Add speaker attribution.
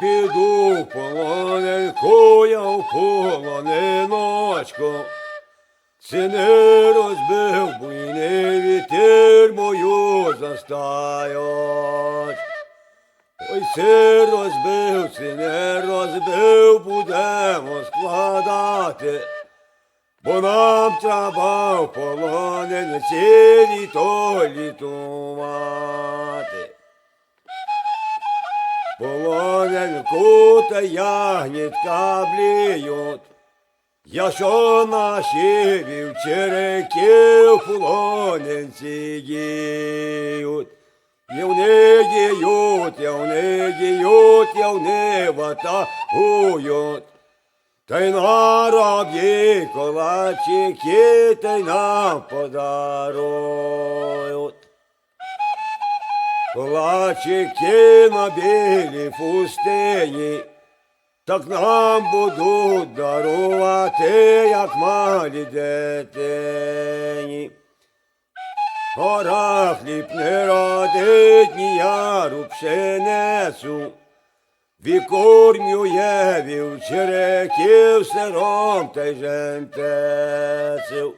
Speaker 1: піду в полоненьку, я в полониночку. Сини розбив буйний вітер мою застають. Ой, си розбив, си не розбив, будемо складати. Бо нам треба в полоненці літо літувати. Полоненьку та ягнітка бліють. Я що наші вівчерики в полоненці гіють, і вони гіють, і вони ватагують. Та й на робі колачики, та й нам подарують. Колачики на білій фустині, так нам будуть дарувати, як малі дитині. Гора хліб не родить, ні яру пшеницю. Вікормює вівчериків сиром та й жентеців.